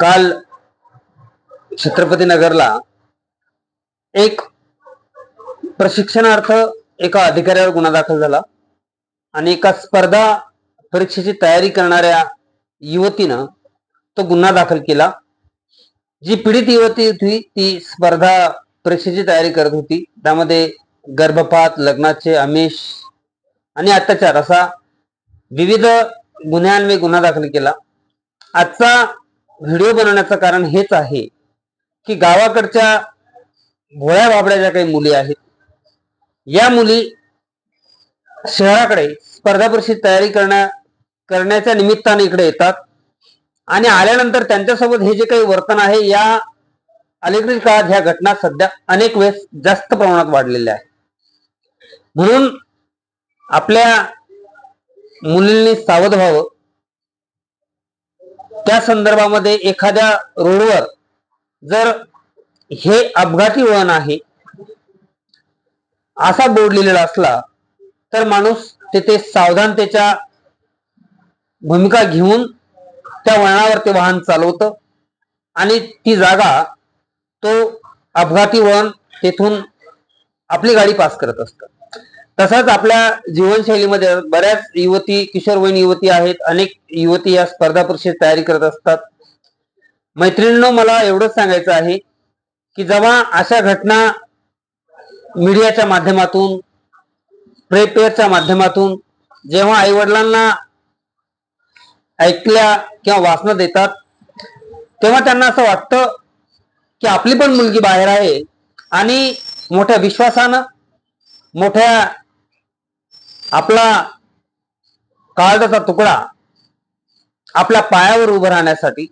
काल छत्रपती नगरला एक प्रशिक्षणार्थ एका अधिकाऱ्यावर गुन्हा दाखल झाला आणि एका स्पर्धा परीक्षेची तयारी करणाऱ्या युवतीनं तो गुन्हा दाखल केला. जी पीडित युवती होती ती स्पर्धा परीक्षेची तयारी करत होती. त्यामध्ये गर्भपात लग्नाचे आमिष आणि अत्याचार असा विविध गुन्ह्यांवे गुन्हा दाखल केला. आजचा व्हिडिओ बनवण्याचं कारण हेच आहे की गावाकडच्या भोळ्या बाबड्या ज्या काही मुली आहेत या मुली शहराकडे स्पर्धा परीक्षेची तयारी करण्या करण्याच्या निमित्ताने इकडे येतात. आणि आल्यानंतर त्यांच्यासोबत हे जे काही वर्तन आहे या अलीकडील काळात ह्या घटना सध्या अनेक वेळेस जास्त प्रमाणात वाढलेल्या आहेत. म्हणून आपल्या मुलींनी सावध व्हावं. त्या संदर्भामध्ये एखाद्या रोडवर जर हे अपघाती वळण आहे असा बोर्ड लिहिलेला असला तर माणूस तेथे सावधानतेच्या भूमिका घेऊन त्या वळणावर ते वाहन चालवतं आणि ती जागा तो अपघाती वळण तेथून आपली गाडी पास करत असतं. तसंच आपल्या जीवनशैलीमध्ये बऱ्याच युवती किशोरवयीन युवती आहेत. अनेक युवती या स्पर्धा परीक्षेत तयारी करत असतात. मैत्रिणींनो मला एवढंच सांगायचं आहे की जेव्हा अशा घटना मीडियाच्या माध्यमातून प्रेपेअरच्या माध्यमातून जेव्हा आई वडिलांना ऐकल्या किंवा वाचना देतात तेव्हा त्यांना असं वाटतं की आपली पण मुलगी बाहेर आहे आणि मोठ्या विश्वासानं मोठ्या आपला काळजाचा तुकडा आपल्या पायावर उभं राहण्यासाठी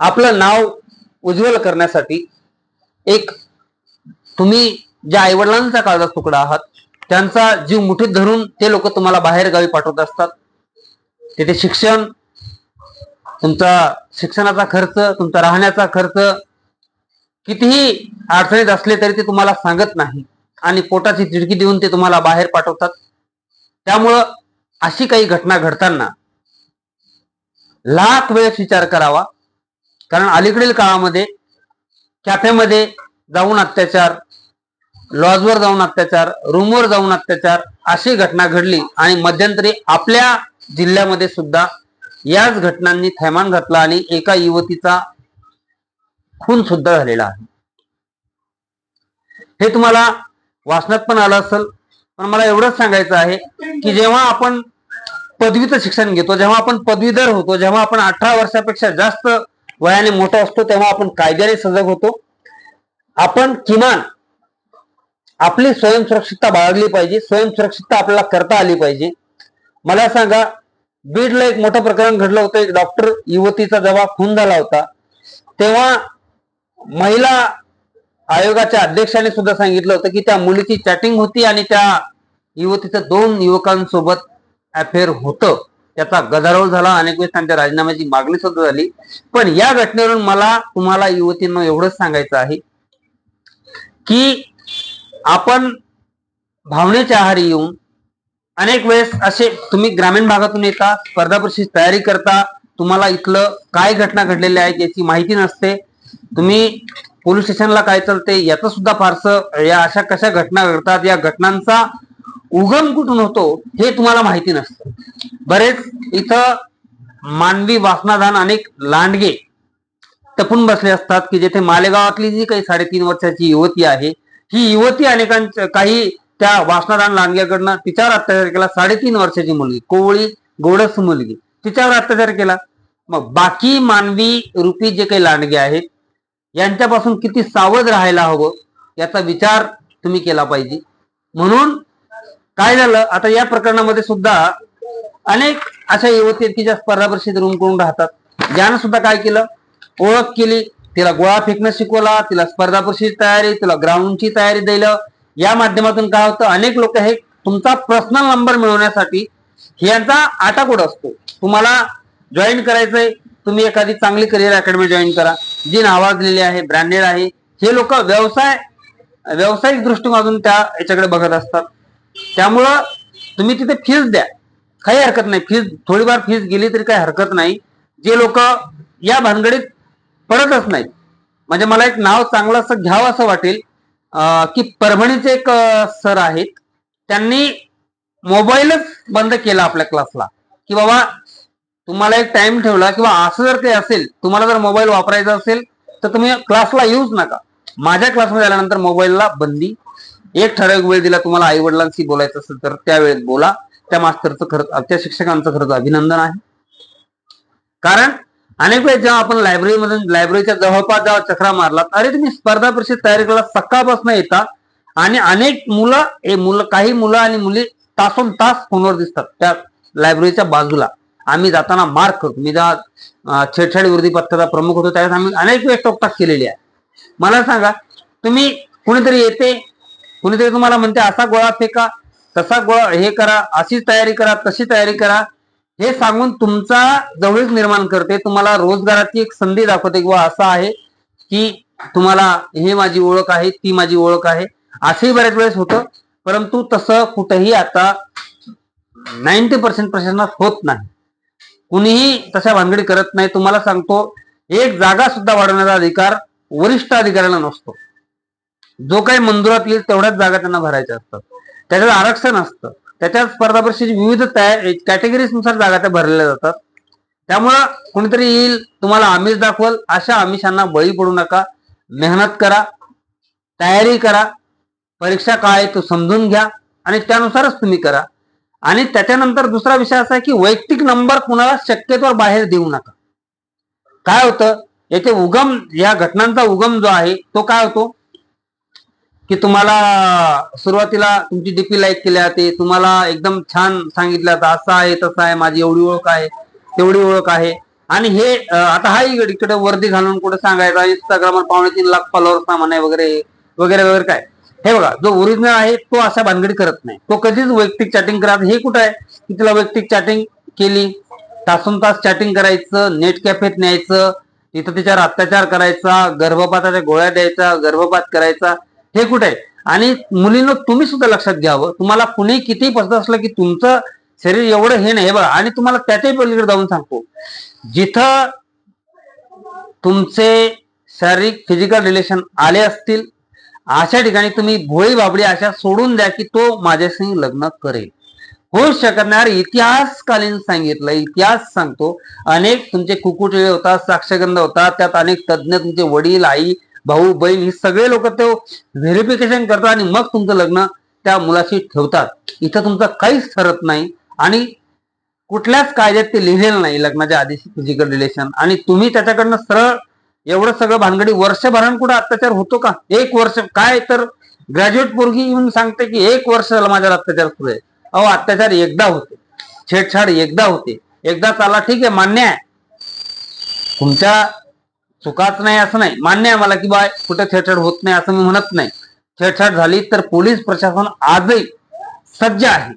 आपलं नाव उज्ज्वल करण्यासाठी एक तुम्ही ज्या आईवडिलांचा काळजाचा तुकडा आहात त्यांचा जीव मुठीत धरून ते लोक तुम्हाला बाहेर गावी पाठवत असतात. तिथे शिक्षण तुमचा शिक्षणाचा खर्च तुमचा राहण्याचा खर्च कितीही अडचणीत असले तरी ते तुम्हाला सांगत नाही आणि पोटाची चिडकी देऊन ते तुम्हाला बाहेर पाठवतात. त्यामुळं अशी काही घटना घडताना लाख वेळेस विचार करावा. कारण अलीकडील काळामध्ये कॅफेमध्ये जाऊन अत्याचार लॉजवर जाऊन अत्याचार रूमवर जाऊन अत्याचार अशी घटना घडली आणि मध्यंतरी आपल्या जिल्ह्यामध्ये सुद्धा याच घटनांनी थैमान घातला आणि एका युवतीचा खून सुद्धा झालेला आहे. हे तुम्हाला वाचनात पण आलं असेल. पण मला एवढंच सांगायचं आहे की जेव्हा आपण पदवीचं शिक्षण घेतो जेव्हा आपण पदवीधर होतो जेव्हा आपण अठरा वर्षापेक्षा जास्त वयाने मोठा असतो तेव्हा आपण कायद्याने सजग होतो. आपण किमान आपली स्वयंसुरक्षितता बाळगली पाहिजे स्वयंसुरक्षितता आपल्याला करता आली पाहिजे. मला सांगा बीडला एक मोठं प्रकरण घडलं होतं एक डॉक्टर युवतीचा जेव्हा खून झाला होता. तेव्हा महिला आयोगाच्या अध्यक्षाने सुद्धा सांगितलं होतं की त्या मुलीची चॅटिंग होती आणि त्या युवतीचं दोन युवकांसोबत अफेअर होतं. त्याचा गदारोळ झाला. अनेक वेळेस त्यांच्या राजीनाम्याची मागणी सुद्धा झाली. पण या घटनेवरून मला तुम्हाला युवतींना एवढंच सांगायचं आहे की आपण भावनेच्या आहारी येऊन अनेक वेळेस असे तुम्ही ग्रामीण भागातून येता स्पर्धा परीक्षेची तयारी करता तुम्हाला इथलं काय घटना घडलेल्या आहेत याची माहिती नसते. तुम्ही पोलीस स्टेशनला काय चालते याचं सुद्धा फारसं या अशा कशा घटना घडतात या घटनांचा उगम कुठून होतो हे तुम्हाला माहिती नसतं. बरेच इथं मानवी वासनादान अनेक लांडगे टपून बसले असतात की जेथे मालेगावातली जी काही साडेतीन वर्षाची युवती आहे ही युवती अनेकांच्या काही त्या वासनादान लांडग्याकडनं तिच्यावर अत्याचार केला. साडेतीन वर्षाची मुलगी कोवळी गोडस मुलगी तिच्यावर अत्याचार केला. मग बाकी मानवी रूपी जे काही लांडगे आहेत यांच्यापासून किती सावध राहायला हवं याचा विचार तुम्ही केला पाहिजे. म्हणून काय झालं आता या प्रकरणामध्ये सुद्धा अनेक अशा युवती आहेत की ज्या स्पर्धा परिषदेत रूम करून राहतात. ज्यानं सुद्धा काय केलं ओळख केली तिला गोळा फेकणं शिकवला तिला स्पर्धा परिषदेची तयारी तिला ग्राउंडची तयारी दिलं. या माध्यमातून काय होतं अनेक लोक हे तुमचा पर्सनल नंबर मिळवण्यासाठी यांचा आटाकोड असतो. तुम्हाला जॉईन करायचंय तुम्ही एखादी चांगली करिअर अकॅडमी जॉईन करा. जी नावाजलेली आहे ब्रँडेड आहे हे लोक व्यवसाय व्यावसायिक दृष्टिकोनातून त्या याच्याकडे बघत असतात. त्यामुळं तुम्ही तिथे फीज द्या. काही हरकत नाही. फीज थोडीफार फीज गेली तरी काही हरकत नाही. जे लोक या भानगडीत पडतच नाहीत. म्हणजे मला एक नाव चांगलं असं घ्यावं असं वाटेल की परभणीचे एक सर आहेत. त्यांनी मोबाईलच बंद केला आपल्या क्लासला की बाबा तुम्हाला एक टाइम ठेवला किंवा असं जर काही असेल तुम्हाला जर मोबाईल वापरायचा असेल तर तुम्ही क्लासला येऊच नका. माझ्या क्लासमध्ये आल्यानंतर मोबाईलला बंदी. एक ठराविक वेळ दिला तुम्हाला आई वडिलांशी बोलायचं असेल तर त्यावेळेत बोला. त्या मास्तरचं खरंच त्या शिक्षकांचं खरंच अभिनंदन आहे. कारण अनेक वेळेस जेव्हा आपण लायब्ररीमधून लायब्ररीच्या जवळपास जेव्हा चक्रा मारला अरे तुम्ही स्पर्धा परीक्षेत तयारी केला सकाळपासून येता आणि अनेक मुलं हे मुलं काही मुलं आणि मुली तासोन तास फोनवर दिसतात त्या लायब्ररीच्या बाजूला. आम्ही जाताना मार्क करतो मी जा छेडछाड विरोधी पथकाचा प्रमुख होतो त्यावेळेस आम्ही अनेक वेळेस टोकटाक केलेली आहे. मला सांगा तुम्ही कुणीतरी येते कुणीतरी तुम्हाला म्हणते असा गोळा फेका तसा गोळा हे करा अशी तयारी करा तशी तयारी करा. हे सांगून तुमचा जवळीक निर्माण करते तुम्हाला रोजगाराची एक संधी दाखवते किंवा असं आहे की तुम्हाला हे माझी ओळख आहे ती माझी ओळख आहे. असंही बऱ्याच वेळेस होतं परंतु तसं कुठेही आता नाईन्टी पर्सेंट प्रशासनात होत नाही. कुणीही तशा भानगडी करत नाही. तुम्हाला सांगतो एक जागा सुद्धा वाढवण्याचा अधिकार वरिष्ठ अधिकाऱ्यांना नसतो. जो काही मंजुरात येईल तेवढ्याच जागा त्यांना भरायच्या असतात. त्याच्यात आरक्षण असतं. त्याच्यात स्पर्धा परीक्षेची विविध कॅटेगरीनुसार जागा त्या भरलेल्या जातात. त्यामुळं कोणीतरी येईल तुम्हाला आमिष दाखवल अशा आमिषांना बळी पडू नका. मेहनत करा तयारी करा परीक्षा काय आहे तो समजून घ्या आणि त्यानुसारच तुम्ही करा. आणि त्याच्यानंतर दुसरा विषय असा आहे की वैयक्तिक नंबर कुणाला शक्यतोवर बाहेर देऊ नका. काय होतं? याचे उगम या घटनांचा उगम जो आहे तो काय होतो? की तुम्हाला सुरुवातीला तुमची डीपी लाईक केली जाते तुम्हाला एकदम छान सांगितलं जातं असं आहे तसं आहे माझी एवढी ओळख आहे तेवढी ओळख आहे. आणि हे आता हा इकडे वर्दी घालून कुठे सांगायचं? इंस्टाग्रामवर पावणे तीन लाख फॉलोअर्स सामान आहे वगैरे वगैरे वगैरे काय? हे बघा जो ओरिजिनल आहे तो असा भानगडी करत नाही. तो कधीच वैयक्तिक चॅटिंग करत हे कुठं आहे? की तिला वैयक्तिक चॅटिंग केली तासून तास चॅटिंग करायचं नेट कॅफेत न्यायचं इथं तिच्यावर अत्याचार करायचा गर्भपाताच्या गोळ्या द्यायचा गर्भपात करायचा हे कुठे आहे? आणि मुलीनं तुम्ही सुद्धा लक्षात घ्यावं. तुम्हाला कुणी कितीही पसंत असलं की तुमचं शरीर एवढं हे नाही. हे बघा आणि तुम्हाला त्याच्याही पलीकडे जाऊन सांगतो. जिथं तुमचे शारीरिक फिजिकल रिलेशन आले असतील अशा ठिकाणी तुम्ही भोळी बाबडी अशा सोडून द्या की तो माझ्याशी लग्न करेल. होऊ शकत नाही. अरे इतिहासकालीन सांगितलं इतिहास सांगतो. अनेक तुमचे कुकुटिळे होतात साक्षगंध होतात त्यात अनेक तज्ज्ञ तुमचे वडील आई भाऊ बहीण हे सगळे लोक ते व्हेरिफिकेशन करतात आणि मग तुमचं लग्न त्या मुलाशी ठेवतात. इथं तुमचं काहीच ठरत नाही आणि कुठल्याच कायद्यात ते लिहिलेलं नाही लग्नाच्या आधीशी फिजिकल रिलेशन आणि तुम्ही त्याच्याकडनं सरळ एवढं सगळं भानगडी वर्षभरान कुठं अत्याचार होतो का? एक वर्ष काय तर ग्रॅज्युएट पोरगी येऊन सांगते की एक वर्ष झालं माझ्यावर अत्याचार सुरू आहे. अहो अत्याचार एकदा होते. छेडछाड एकदा होते. एकदा चाला ठीक आहे मान्य आहे. तुमच्या चुकाच नाही असं नाही. मान्य आहे मला की बा कुठे छेडछाड होत नाही असं मी म्हणत नाही. छेडछाड झाली तर पोलीस प्रशासन आजही सज्ज आहे.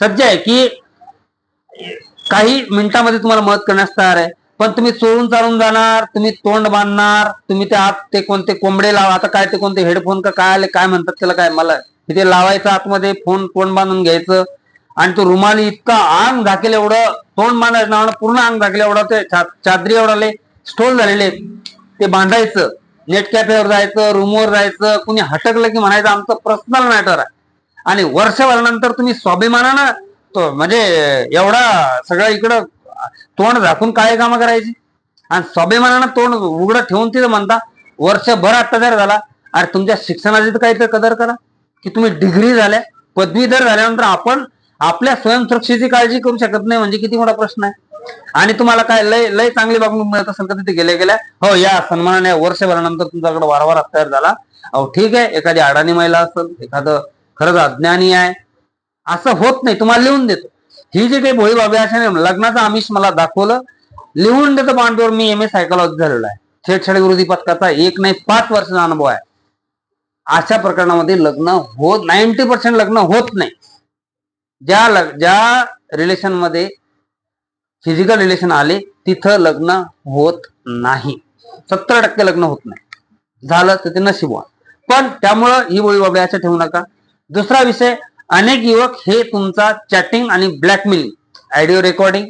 सज्ज आहे की काही मिनिटामध्ये तुम्हाला मदत करण्यास तयार आहे. पण तुम्ही चोरून चालून जाणार तुम्ही तोंड बांधणार तुम्ही ते आत ते कोणते कोंबडे लावा आता काय ते कोणते हेडफोन का काय आले काय म्हणतात त्याला काय मला तिथे लावायचं आतमध्ये फोन तोंड बांधून घ्यायचं? आणि तो रुमाली इतका अंग झाकेल एवढं तोंड बांधायचं नावानं पूर्ण अंग झाकेल एवढं ते चादरी एवढाले स्टोल झालेले ते बांधायचं नेट कॅफेवर जायचं रूमवर जायचं कुणी हटकलं की म्हणायचं आमचं पर्सनल मॅटर आहे. आणि वर्षभरानंतर तुम्ही स्वाभिमानानं तो म्हणजे एवढा सगळं इकडं तोंड झाकून काय कामं करायची? आणि स्वाभिमानानं तोंड उघडं ठेवून तिथं म्हणता वर्षभर अत्याचार झाला. अरे तुमच्या शिक्षणाची तर काहीतरी कदर करा. की तुम्ही डिग्री झाल्या पदवीधर झाल्यानंतर आपण आपल्या स्वयंसुरक्षेची काळजी करू शकत नाही म्हणजे किती मोठा प्रश्न आहे. आणि तुम्हाला काय लय लय चांगली बाब मिळत असेल तर तिथे गेल्या गेल्या हो या सन्मानाने वर्षभरानंतर तुमच्याकडे वारंवार अत्याचार झाला. अहो ठीक आहे एखादी अडाणी महिला असेल एखादं खरंच अज्ञानी आहे असं होत नाही. तुम्हाला लिहून देतो. ही जी काही भोळी बाबी अशा लग्नाचं आमिष मला दाखवलं. लिहून देतं बांधवर मी एम ए सायकोलॉजी झालेलो आहे. छेडछाड विरोधी पथकाचा एक नाही पाच वर्षाचा अनुभव आहे. अशा प्रकरणामध्ये लग्न होत नाईन्टी पर्सेंट लग्न होत नाही. ज्या लग- ज्या रिलेशनमध्ये फिजिकल रिलेशन आले तिथं लग्न होत नाही. सत्तर टक्के लग्न होत नाही. झालं तर ते नशिबवान पण त्यामुळं ही बोळी बाबी अशा ठेवू नका. दुसरा विषय अनेक युवक हे तुमचा चॅटिंग आणि ब्लॅकमेलिंग ऑडिओ रेकॉर्डिंग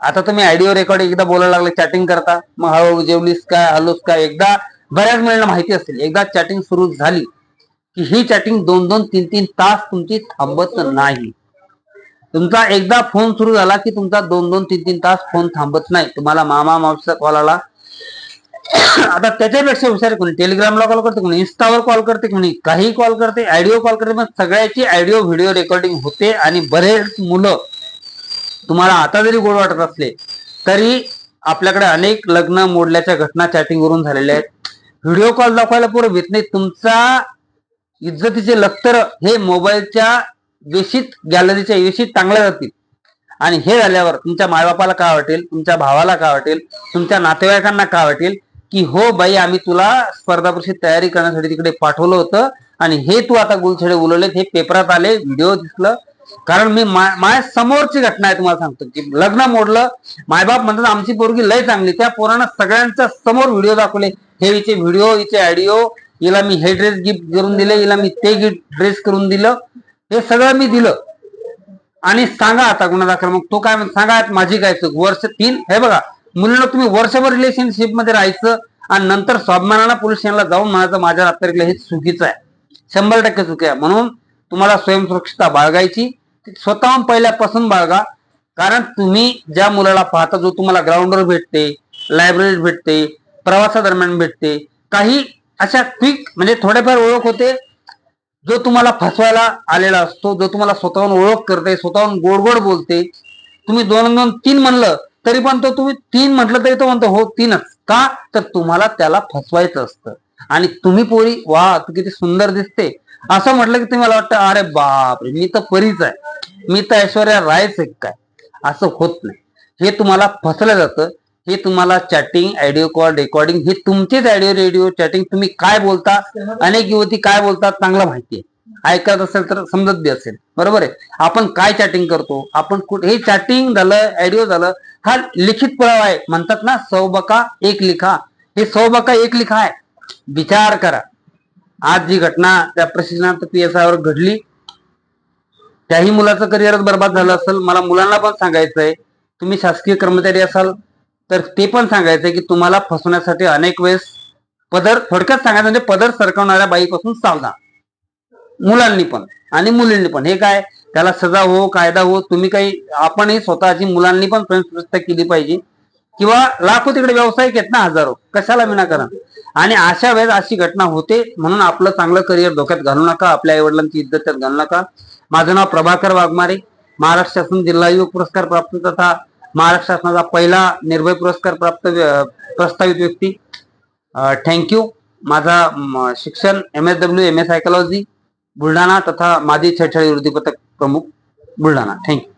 आता तुम्ही ऑडिओ रेकॉर्डिंग एकदा बोलायला लागले चॅटिंग करता. मग हळूहळू जेवलीस काय हलोस काय एकदा बऱ्याच वेळेला माहिती असेल. एकदा चॅटिंग सुरू झाली की ही चॅटिंग दोन दोन तीन तीन तास तुमची थांबत नाही. तुमचा एकदा फोन सुरू झाला की तुमचा दोन दोन तीन तीन तास फोन थांबत नाही. तुम्हाला मामा मावशीचा कॉल आला. आता त्याच्यापेक्षा हुशार कोणी? टेलिग्रामला कॉल करते कोणी? इन्स्टावर कॉल करते कोणी? काही कॉल करते ऑडिओ कॉल करते मग सगळ्याची ऑडिओ व्हिडिओ रेकॉर्डिंग होते आणि बरेच मुलं तुम्हाला आता जरी गोड वाटत असले तरी आपल्याकडे अनेक लग्न मोडल्याच्या घटना चॅटिंग वरून झालेल्या आहेत. व्हिडिओ कॉल दाखवायला पुढे येत नाही. तुमचा इज्जतीचे लक्तर हे मोबाईलच्या वेशीत गॅलरीच्या वेशीत चांगल्या जातील. आणि हे झाल्यावर तुमच्या मायबापाला काय वाटेल? तुमच्या भावाला काय वाटेल? तुमच्या नातेवाईकांना काय वाटेल? की हो बाई आम्ही तुला स्पर्धा परीक्षेत तयारी करण्यासाठी तिकडे पाठवलं होतं आणि हे तू आता गुलछडे उलवलेत हे पेपरात आले व्हिडिओ दिसलं. कारण मी मा- माझ्या समोरची घटना आहे तुम्हाला सांगतो. की लग्न मोडलं मायबाप म्हणतात आमची पोरगी लय चांगली त्या पोरानं सगळ्यांच्या समोर व्हिडिओ दाखवले. हे हिचे व्हिडिओ हिचे ऑडिओ हिला मी हे ड्रेस गिफ्ट करून दिले हिला मी ते गिफ्ट ड्रेस करून दिलं. हे सगळं मी दिलं. आणि सांगा आता गुन्हा दाखल. मग तो काय सांगा आता माझी काय चूक? वर्ष तीन? हे बघा. मुलीला तुम्ही वर्षभर रिलेशनशिपमध्ये राहायचं आणि नंतर स्वाभिमानाला पोलीस स्टेशनला जाऊन म्हणायचं माझ्या रात्रीला हे चुकीचं आहे. शंभर टक्के चुकी आहे. म्हणून तुम्हाला स्वयंसुरक्षता बाळगायची. स्वतःहून पहिल्यापासून बाळगा. कारण तुम्ही ज्या मुलाला पाहता जो तुम्हाला ग्राउंडवर भेटते लायब्ररीत भेटते प्रवासादरम्यान भेटते काही अशा क्विक म्हणजे थोडेफार ओळख होते जो तुम्हाला फसवायला आलेला असतो जो तुम्हाला स्वतःहून ओळख करते स्वतःहून गोड गोड बोलते. तुम्ही दोन दोन तीन म्हणलं तरी पण तो तुम्ही तीन म्हटलं तरी तो म्हणतो हो तीनच. का? तर तुम्हाला त्याला फसवायचं असतं. आणि तुम्ही पोरी वा तू किती सुंदर दिसते. असं म्हटलं की तुम्हाला वाटतं अरे बापरे मी तर परीच आहे. मी तर ऐश्वर्या रायच आहे काय? असं होत नाही. हे तुम्हाला फसलं जातं. हे तुम्हाला चॅटिंग ऑडिओ कॉल रेकॉर्डिंग हे तुमचेच ऑडिओ रेडिओ चॅटिंग तुम्ही काय बोलता? अनेक युवती काय बोलतात? चांगलं माहिती आहे. ऐकत असेल तर समजत बी असेल. बरोबर आहे? आपण काय चॅटिंग करतो? आपण कुठे हे चॅटिंग झालं ऑडिओ झालं हा लिखित पुरावा आहे. म्हणतात ना सौबका एक लिखा. हे सौबका एक लिखा आहे. विचार करा. आज जी घटना त्या प्रशिक्षणार्थ पी एस आय वर घडली त्याही मुलाचं करिअरच बर्बाद झालं असेल. मला मुलांना पण सांगायचंय. तुम्ही शासकीय कर्मचारी असाल तर ते पण सांगायचंय की तुम्हाला फसवण्यासाठी अनेक वेळेस पदर थोडक्यात सांगायचं म्हणजे पदर सरकवणाऱ्या बाईपासून सावधान. मुलांनी पण आणि मुलींनी पण. हे काय? त्याला सजा हो कायदा हो तुम्ही काही आपणही स्वतःची मुलांनी पण स्वयंस्फूर्तता केली पाहिजे. किंवा लाखो तिकडे व्यावसायिक आहेत ना हजारो. कशाला विनाकारण? आणि अशा वेळेस अशी घटना होते म्हणून आपलं चांगलं करिअर धोक्यात घालू नका आपल्या आई वडिलांची इज्जत त्यात घालू नका. माझं नाव प्रभाकर वाघमारे. महाराष्ट्र शासन जिल्हा युवक पुरस्कार प्राप्त तथा महाराष्ट्र शासनाचा पहिला निर्भय पुरस्कार प्राप्त प्रस्तावित व्यक्ती. थँक्यू माझा शिक्षण M S W M S psychology Buldhana तथा मादी छेडछाडी विरोधी पथक प्रमुख बुलढाणा. थँक्यू